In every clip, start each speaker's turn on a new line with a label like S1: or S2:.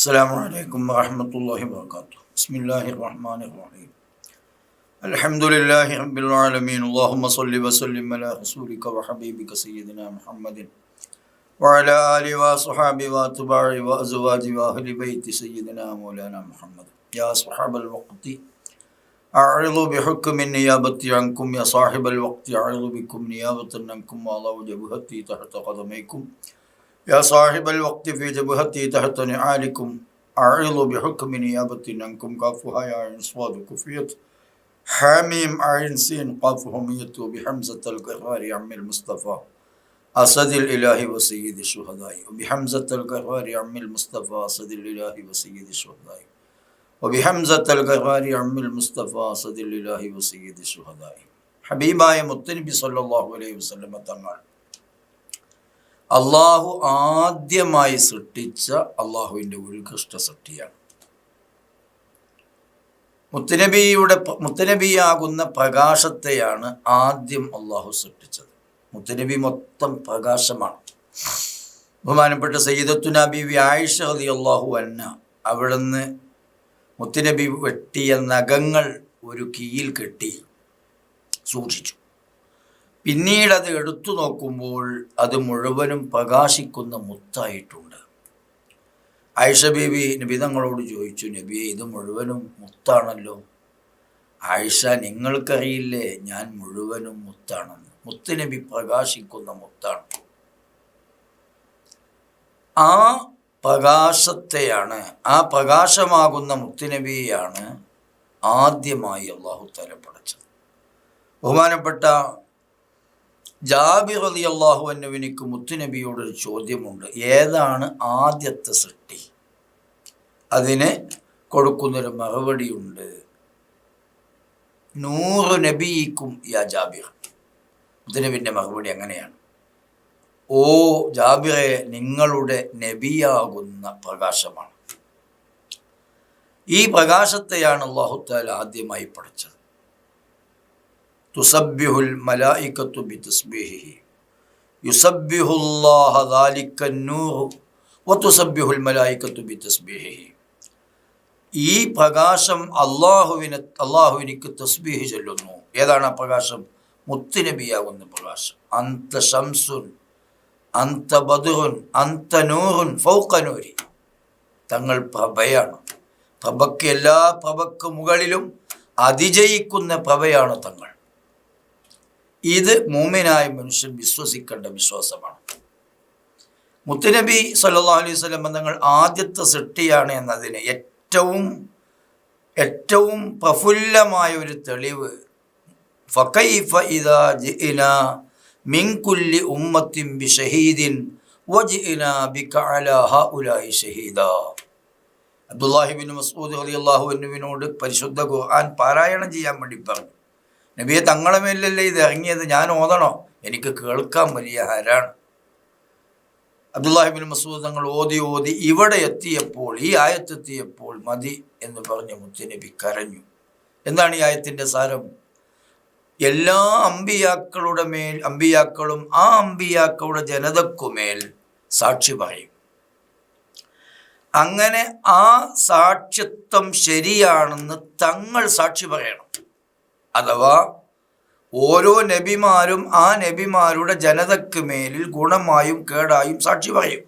S1: السلام عليكم ورحمة الله وبركاته. بسم الله الرحمن الرحيم. الحمد لله رب العالمين. اللهم صل وسلم على رسولك وحبيبك سيدنا محمد وعلى آله وصحابه وأتباعه وأزواجه وأهل بيت سيدنا مولانا محمد. يا صحاب الوقت أعرض بحكم النيابة عنكم. يا صاحب الوقت أعرض بكم نيابة عنكم. والله جبهتي تحت قدميكم. يا صاحب الوقت في جبهتي تحت نعالكم. أعيض بحكم نيابة أنكم قافها يا عين صواد كفيت. حميم عين سين. قاف هميت بحمزة القرار عم المصطفى. أسد الإله وسيد الشهداء. وبحمزة القرار عم المصطفى. أسد الإله وسيد الشهداء. وبحمزة القرار عم المصطفى. أسد الإله وسيد الشهداء. حبيباي مطنبي صلى الله عليه وسلم تنال അള്ളാഹു ആദ്യമായി സൃഷ്ടിച്ച അള്ളാഹുവിന്റെ ഉത്കൃഷ്ട സൃഷ്ടിയാണ്. മുത്തനബിയുടെ മുത്തനബിയാകുന്ന പ്രകാശത്തെയാണ് ആദ്യം അള്ളാഹു സൃഷ്ടിച്ചത്. മുത്തനബി മൊത്തം പ്രകാശമാണ്. ബഹുമാനപ്പെട്ട സയ്യിദത്തു നബി വ്യാഴ്ച അതി അള്ളാഹു അന്ന അവിടുന്ന് മുത്തനബി വെട്ടിയ നഖങ്ങൾ ഒരു കീയിൽ കെട്ടി സൂക്ഷിച്ചു. പിന്നീട് അത് എടുത്തു നോക്കുമ്പോൾ അത് മുഴുവനും പ്രകാശിക്കുന്ന മുത്തായിട്ടുണ്ട്. ആയിഷ ബീബി നബിതങ്ങളോട് ചോദിച്ചു നബിയെ ഇത് മുഴുവനും മുത്താണല്ലോ. ആയിഷ നിങ്ങൾക്കറിയില്ലേ ഞാൻ മുഴുവനും മുത്താണെന്ന്. മുത്ത് നബി പ്രകാശിക്കുന്ന മുത്താണ്. ആ പ്രകാശത്തെയാണ് ആ പ്രകാശമാകുന്ന മുത്തുനബിയെയാണ് ആദ്യമായി അള്ളാഹു തല ബഹുമാനപ്പെട്ട ജാബിർ അലി അള്ളാഹു അന്നുവിനിക്ക് മുത്തുനബിയോടൊരു ചോദ്യമുണ്ട്. ഏതാണ് ആദ്യത്തെ സൃഷ്ടി? അതിന് കൊടുക്കുന്നൊരു മറുപടിയുണ്ട്. നൂറ് നബിക്കും യാ ജാബിർ. മുത്തുനബിന്റെ മറുപടി അങ്ങനെയാണ്. ഓ ജാബിറെ നിങ്ങളുടെ നബിയാകുന്ന പ്രകാശമാണ്. ഈ പ്രകാശത്തെയാണ് അള്ളാഹുത്താൽ ആദ്യമായി പഠിച്ചത്. ഈ പ്രകാശം അള്ളാഹുവിന് അള്ളാഹുവിനിക്ക് തസ്ബീഹ് ചൊല്ലുന്നു. ഏതാണ് ആ പ്രകാശം? മുത്തുനബിയാകുന്ന പ്രകാശം. അന്ത ഷംസുൻ അന്ത ബദുഹുൻ അന്ത നൂറുൻ ഫൗക്കനൂരി തങ്ങൾ പ്രഭയാണ്. പ്രഭയ്ക്ക് എല്ലാ പ്രഭയ്ക്ക് മുകളിലും അതിജയിക്കുന്ന പ്രഭയാണ് തങ്ങൾ. ഇത് മൂമിനായ മനുഷ്യൻ വിശ്വസിക്കേണ്ട വിശ്വാസമാണ്. മുത്തുനബി സല്ലാ അലൈഹി സ്വലം തങ്ങൾ ആദ്യത്തെ സൃഷ്ടിയാണ് എന്നതിന് ഏറ്റവും ഏറ്റവും പ്രഫുല്ലമായ ഒരു തെളിവ് ഫക്കൈഫ ഇദാ മിൻ കുല്ലി ഉമ്മത്തിൻ ബി ഷഹീദിൻ വജിഇന ബിക അലാ അബ്ദുല്ലാഹിബിൻ മസ്ഊദ് അലി അള്ളാഹുവിനോട് പരിശുദ്ധ ഖുർആൻ പാരായണം ചെയ്യാൻ വേണ്ടി പറഞ്ഞു. നബിയെ തങ്ങളെ മേലല്ലേ ഇത് ഇറങ്ങിയത്? ഞാൻ ഓതണോ. എനിക്ക് കേൾക്കാൻ വലിയ ഹരാണ്. അബ്ദുല്ലാഹിബിൻ മസൂദ് തങ്ങൾ ഓതി ഓതി ഇവിടെ എത്തിയപ്പോൾ ഈ ആയത്തെത്തിയപ്പോൾ മതി എന്ന് പറഞ്ഞ് മുത്തുനബി കരഞ്ഞു. എന്താണ് ഈ ആയത്തിന്റെ സാരം? എല്ലാ അമ്പിയാക്കളുടെ മേൽ അമ്പിയാക്കളും ആ അമ്പിയാക്കളുടെ ജനതക്കുമേൽ സാക്ഷി പറയും. അങ്ങനെ ആ സാക്ഷിത്വം ശരിയാണെന്ന് തങ്ങൾ സാക്ഷി പറയണം. അഥവാ ഓരോ നബിമാരും ആ നബിമാരുടെ ജനതയ്ക്ക് മേലിൽ ഗുണമായും കേടായും സാക്ഷി പറയും.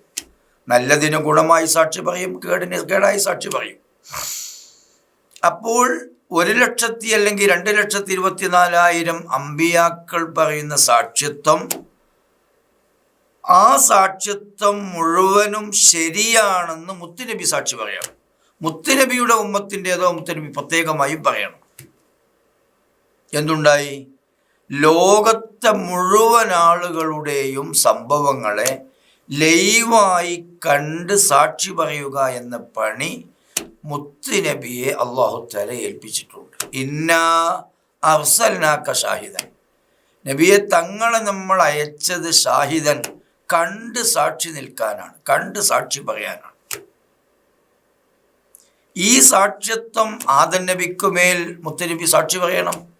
S1: നല്ലതിന് ഗുണമായി സാക്ഷി പറയും കേടിന് കേടായി സാക്ഷി പറയും. അപ്പോൾ ഒരു ലക്ഷത്തി അല്ലെങ്കിൽ രണ്ട് ലക്ഷത്തി ഇരുപത്തിനാലായിരം അമ്പിയാക്കൾ പറയുന്ന സാക്ഷ്യത്വം ആ സാക്ഷ്യത്വം മുഴുവനും ശരിയാണെന്ന് മുത്തുനബി സാക്ഷി പറയണം. മുത്തുനബിയുടെ ഉമ്മത്തിന്റെതോ മുത്തുനബി പ്രത്യേകമായും പറയണം. എന്തുണ്ടായി? ലോകത്തെ മുഴുവൻ ആളുകളുടെയും സംഭവങ്ങളെ ലൈവായി കണ്ട് സാക്ഷി പറയുക എന്ന പണി മുത്തുനബിയെ നബിയെ അള്ളാഹുത്താല ഏൽപ്പിച്ചിട്ടുണ്ട്. ഇന്ന അഫ്സൽനാക്ക ഷാഹിദൻ. നബിയെ തങ്ങളെ നമ്മൾ അയച്ചത് ഷാഹിദൻ കണ്ട് സാക്ഷി നിൽക്കാനാണ് കണ്ട് സാക്ഷി പറയാനാണ്. ഈ സാക്ഷ്യത്വം ആദൻ നബിക്കുമേൽ മുത്തുനബി സാക്ഷി പറയണം.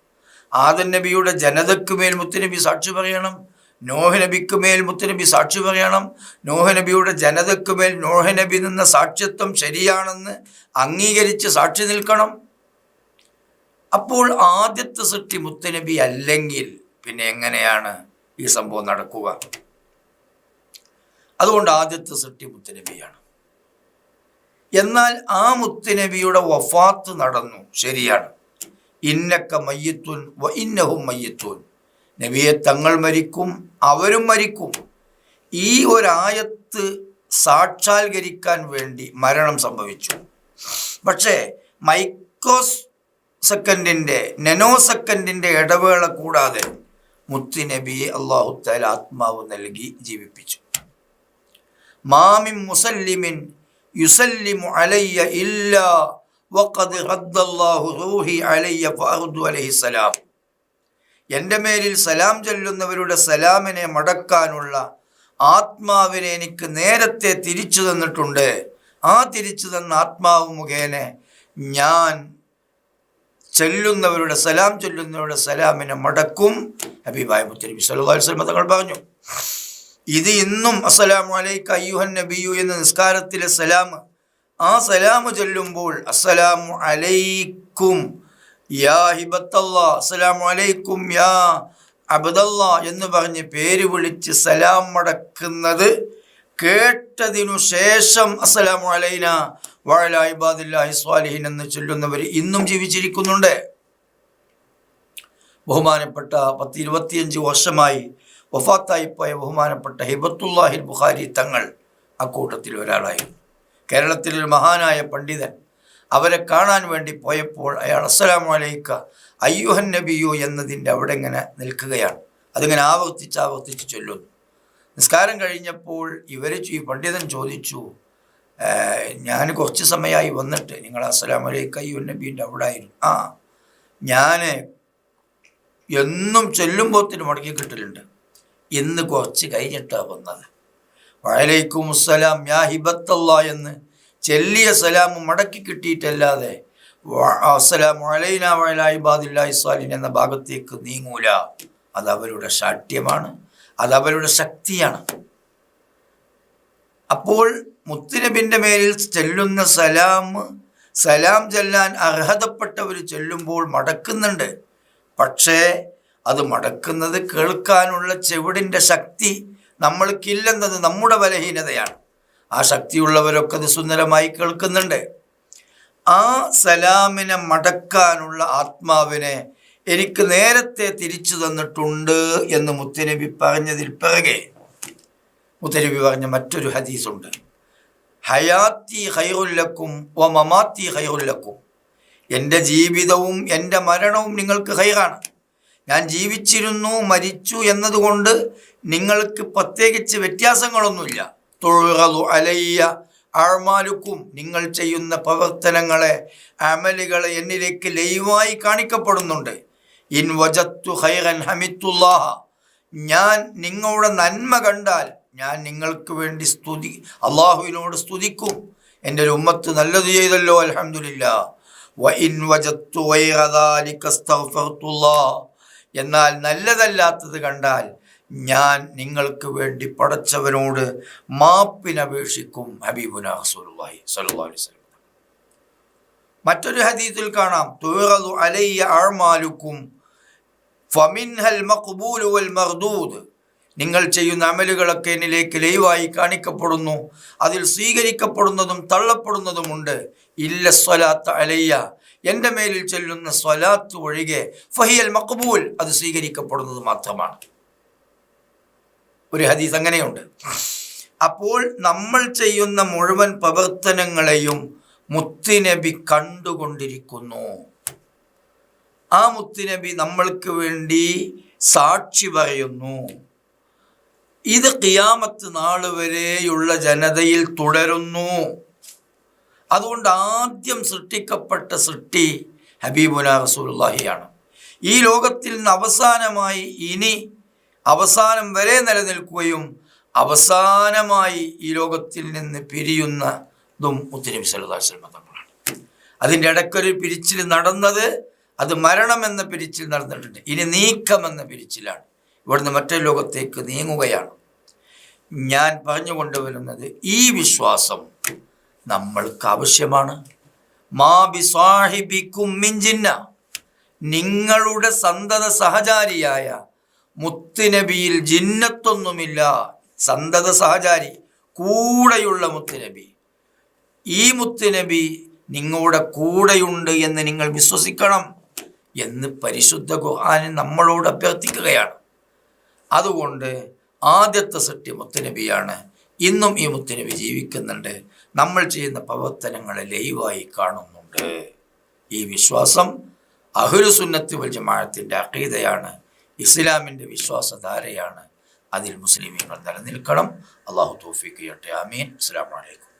S1: ആദൻ നബിയുടെ ജനതയ്ക്ക് മേൽ മുത്തുനബി സാക്ഷി പറയണം. നോഹ നബിക്ക് മേൽ മുത്തുനബി സാക്ഷി പറയണം. നോഹ നബിയുടെ ജനതയ്ക്ക് മേൽ നോഹ നബി നിന്ന സാക്ഷ്യത്വം ശരിയാണെന്ന് അംഗീകരിച്ച് സാക്ഷി നിൽക്കണം. അപ്പോൾ ആദ്യത്തെ സൃഷ്ടി മുത്തുനബി അല്ലെങ്കിൽ പിന്നെ എങ്ങനെയാണ് ഈ സംഭവം നടക്കുക? അതുകൊണ്ട് ആദ്യത്തെ സൃഷ്ടി മുത്തുനബിയാണ്. എന്നാൽ ആ മുത്തുനബിയുടെ വഫാത്ത് നടന്നു. ശരിയാണ്. ഇന്നക്ക മയ്യത്തുൻ വ ഇന്നഹും മയ്യത്തുൻ. നബിയെ തങ്ങൾ മരിക്കും അവരും മരിക്കും. ഈ ഒരായത്ത് സാക്ഷാത്കരിക്കാൻ വേണ്ടി മരണം സംഭവിച്ചു. പക്ഷേ മൈക്രോസ് സെക്കൻഡിന്റെ നെനോ സെക്കൻഡിന്റെ ഇടവേള കൂടാതെ മുത്തി നബിയെ അള്ളാഹു താല ആത്മാവ് നൽകി ജീവിപ്പിച്ചു. മാമിൻ മുസല്ലിമിൻ യുസല്ലിമു അലയ്യ ഇല്ലാ വഖദ് റദ്ദല്ലാഹു റൂഹി അലയ്യ അലൈഹി സലാം. എന്റെ മേലിൽ സലാം ചൊല്ലുന്നവരുടെ സലാമിനെ മടക്കാനുള്ള ആത്മാവിനെ എനിക്ക് നേരത്തെ തിരിച്ചു തന്നിട്ടുണ്ട്. ആ തിരിച്ചു തന്ന ആത്മാവ് മുഖേന ഞാൻ ചൊല്ലുന്നവരുടെ സലാം ചൊല്ലുന്നവരുടെ സലാമിനെ മടക്കും. അലൈഹി വസല്ലം തങ്ങൾ പറഞ്ഞു. ഇത് ഇന്നും അസ്സലാമു അലൈക അയ്യുഹൻ നബിയു എന്ന നിസ്കാരത്തിലെ സലാം ആ സലാം ചൊല്ലുമ്പോൾ അസ്സലാമു അലൈക്കും യാ ഹിബത്തല്ലാ അസ്സലാമു അലൈക്കും യാ അബ്ദല്ലാ എന്ന് പറഞ്ഞ് പേര് വിളിച്ച് സലാം മടക്കുന്നത് കേട്ടതിനു ശേഷം അസ്സലാമു അലൈന വഅല ഇബാദില്ലാഹി സ്വാലിഹിൻ എന്ന് ചൊല്ലുന്നവർ ഇന്നും ജീവിച്ചിരിക്കുന്നുണ്ട്. ബഹുമാനപ്പെട്ട പത്ത് ഇരുപത്തിയഞ്ച് വർഷമായി വഫാത്തായിപ്പോയ ബഹുമാനപ്പെട്ട ഹിബത്തുല്ലാഹിൽ ബുഖാരി തങ്ങൾ അക്കൂട്ടത്തിൽ ഒരാളായിരുന്നു കേരളത്തിലൊരു മഹാനായ പണ്ഡിതൻ അവരെ കാണാൻ വേണ്ടി പോയപ്പോൾ അയാൾ അസ്സലാമു അലൈക്ക അയ്യുഹൻ നബിയു എന്നതിന്റെ അവിടെ ഇങ്ങനെ നിൽക്കുകയാണ്. അതിങ്ങനെ ആവർത്തിച്ച് ആവർത്തിച്ച് ചൊല്ലുന്നു. നിസ്കാരം കഴിഞ്ഞപ്പോൾ ഇവർ ഈ പണ്ഡിതൻ ചോദിച്ചു ഞാൻ കുറച്ച് സമയമായി വന്നിട്ട് നിങ്ങൾ അസ്സലാമു അലൈക്ക അയ്യുഹൻ നബീന്റെ അവിടെ ആയിരുന്നു. ആ ഞാൻ എന്നും ചൊല്ലുമ്പോത്തിന് മടക്കി കിട്ടലുണ്ട്. ഇന്ന് കുറച്ച് കഴിഞ്ഞിട്ടാണ് വന്നത്. വഅലൈക്കും സലാം യാ ഹിബത്തല്ലാ എന്ന് ചെല്ലിയ സലാം മടക്കി കിട്ടിയിട്ടല്ലാതെ വ- വലൈന വഅലാ സാലിൻ എന്ന ഭാഗത്തേക്ക് നീങ്ങൂല. അത് അവരുടെ ശാഠ്യമാണ്. അത് അവരുടെ ശക്തിയാണ്. അപ്പോൾ മുത്തുനബിന്റെ മേലിൽ ചെല്ലുന്ന സലാം സലാം ചെല്ലാൻ അർഹതപ്പെട്ടവർ ചെല്ലുമ്പോൾ മടക്കുന്നുണ്ട്. പക്ഷേ അത് മടക്കുന്നത് കേൾക്കാനുള്ള ചെവിടിന്റെ ശക്തി നമ്മൾക്കില്ലെന്നത് നമ്മുടെ ബലഹീനതയാണ്. ആ ശക്തിയുള്ളവരൊക്കെ അത് സുന്ദരമായി കേൾക്കുന്നുണ്ട്. ആ സലാമിനെ മടക്കാനുള്ള ആത്മാവിനെ എനിക്ക് നേരത്തെ തിരിച്ചു തന്നിട്ടുണ്ട് എന്ന് മുത്തനബി പറഞ്ഞതിൽ പിറകെ മുത്തനബി പറഞ്ഞ മറ്റൊരു ഹദീസുണ്ട്. ഹയാത്തി ഹൈറുല്ലക്കും ഓ മമാത്തി ഹൈറുല്ലക്കും എന്റെ ജീവിതവും എന്റെ മരണവും നിങ്ങൾക്ക് ഹൈറാണ് ഞാൻ ജീവിച്ചിരുന്നു മരിച്ചു എന്നതുകൊണ്ട് നിങ്ങൾക്ക് പ്രത്യേകിച്ച് വ്യത്യാസങ്ങളൊന്നുമില്ല. തൊഴു അലയ്യ ആഴ്മാലുക്കും നിങ്ങൾ ചെയ്യുന്ന പ്രവർത്തനങ്ങളെ അമലുകളെ എന്നിലേക്ക് ലൈവായി കാണിക്കപ്പെടുന്നുണ്ട്. ഇൻ വജത്തു ഹൈറൻ ഹമിത്തുല്ലാഹ. ഞാൻ നിങ്ങളുടെ നന്മ കണ്ടാൽ ഞാൻ നിങ്ങൾക്ക് വേണ്ടി സ്തുതി അള്ളാഹുവിനോട് സ്തുതിക്കും. എന്റെ ഒരു ഉമ്മത്ത് നല്ലത് ചെയ്തല്ലോ അലഹമില്ല വൈൻ വജത്തു ഗൈറ ദാലിക അസ്തഗ്ഫർതുല്ലാഹ്. എന്നാൽ നല്ലതല്ലാത്തത് കണ്ടാൽ ഞാൻ നിങ്ങൾക്ക് വേണ്ടി പടച്ചവനോട് മാപ്പിനപേക്ഷിക്കും ഹബീബുന റസൂലുള്ളാഹി സ്വല്ലല്ലാഹു അലൈഹി വസല്ലം. മറ്റൊരു ഹദീസിൽ കാണാം തുറതു അലയ്യ അഅ്മാലുക്കും ഫമിൻഹൽ മഖ്ബൂലു വൽ മർദൂദ്. നിങ്ങൾ ചെയ്യുന്ന അമലുകളൊക്കെ എന്നിലേക്ക് ലൈവായി കാണിക്കപ്പെടുന്നു അതിൽ സ്വീകരിക്കപ്പെടുന്നതും തള്ളപ്പെടുന്നതുമുണ്ട്. ഇല്ല സ്വലാത്ത അലയ്യ എന്റെ മേലിൽ ചെല്ലുന്ന സ്വലാത്ത് ഒഴികെ ഫഹിയൽ മക്ബൂൽ അത് സ്വീകരിക്കപ്പെടുന്നത് മാത്രമാണ്. ഒരു ഹദീസ് അങ്ങനെയുണ്ട്. അപ്പോൾ നമ്മൾ ചെയ്യുന്ന മുഴുവൻ പ്രവർത്തനങ്ങളെയും മുത്തുനബി കണ്ടുകൊണ്ടിരിക്കുന്നു. ആ മുത്തുനബി നമ്മൾക്ക് വേണ്ടി സാക്ഷി പറയുന്നു. ഇത് കിയാമത്ത് നാൾ വരെയുള്ള ജനതയിൽ തുടരുന്നു. അതുകൊണ്ട് ആദ്യം സൃഷ്ടിക്കപ്പെട്ട സൃഷ്ടി ഹബീബുല റസൂലുള്ളാഹിയാണ്. ഈ ലോകത്തിൽ നിന്ന് അവസാനമായി ഇനി അവസാനം വരെ നിലനിൽക്കുകയും അവസാനമായി ഈ ലോകത്തിൽ നിന്ന് പിരിയുന്നതും മുത്തനബി വസല്ലം തങ്ങളാണ്. അതിന്റെ ഇടയ്ക്കൊരു പിരിച്ചിൽ നടന്നത് അത് മരണമെന്ന പിരിച്ചിൽ നടന്നിട്ടുണ്ട്. ഇനി നീക്കമെന്ന പിരിച്ചിലാണ്. ഇവിടുന്ന് മറ്റൊരു ലോകത്തേക്ക് നീങ്ങുകയാണ്. ഞാൻ പറഞ്ഞു കൊണ്ടുവരുന്നത് ഈ വിശ്വാസം നമ്മൾക്ക് ആവശ്യമാണ് നിങ്ങളുടെ സന്തത സഹചാരിയായ മുത്തുനബിയിൽ ജിന്നത്തൊന്നുമില്ല. സന്തത സഹചാരി കൂടെയുള്ള മുത്തുനബി. ഈ മുത്തുനബി നിങ്ങളുടെ കൂടെയുണ്ട് എന്ന് നിങ്ങൾ വിശ്വസിക്കണം എന്ന് പരിശുദ്ധ ഖുർആൻ നമ്മളോട് അഭ്യർത്ഥിക്കുകയാണ്. അതുകൊണ്ട് ആദ്യത്തെ സൃഷ്ടി മുത്തുനബിയാണ്. ഇന്നും ഈ മുത്തുനബി ജീവിക്കുന്നുണ്ട്. നമ്മൾ ചെയ്യുന്ന പ്രവർത്തനങ്ങളെ ലൈവായി കാണുന്നുണ്ട്. ഈ വിശ്വാസം അഹുലുസുന്നത്ത് വൽ ജമാഅത്തിന്റെ അഖീദയാണ്. ഇസ്ലാമിന്റെ വിശ്വാസധാരയാണ്. അതിൽ മുസ്ലിമീങ്ങൾ നിലനിൽക്കണം. അള്ളാഹു തോഫിക്ക് ആമീൻ. അസ്സാം വലൈക്കും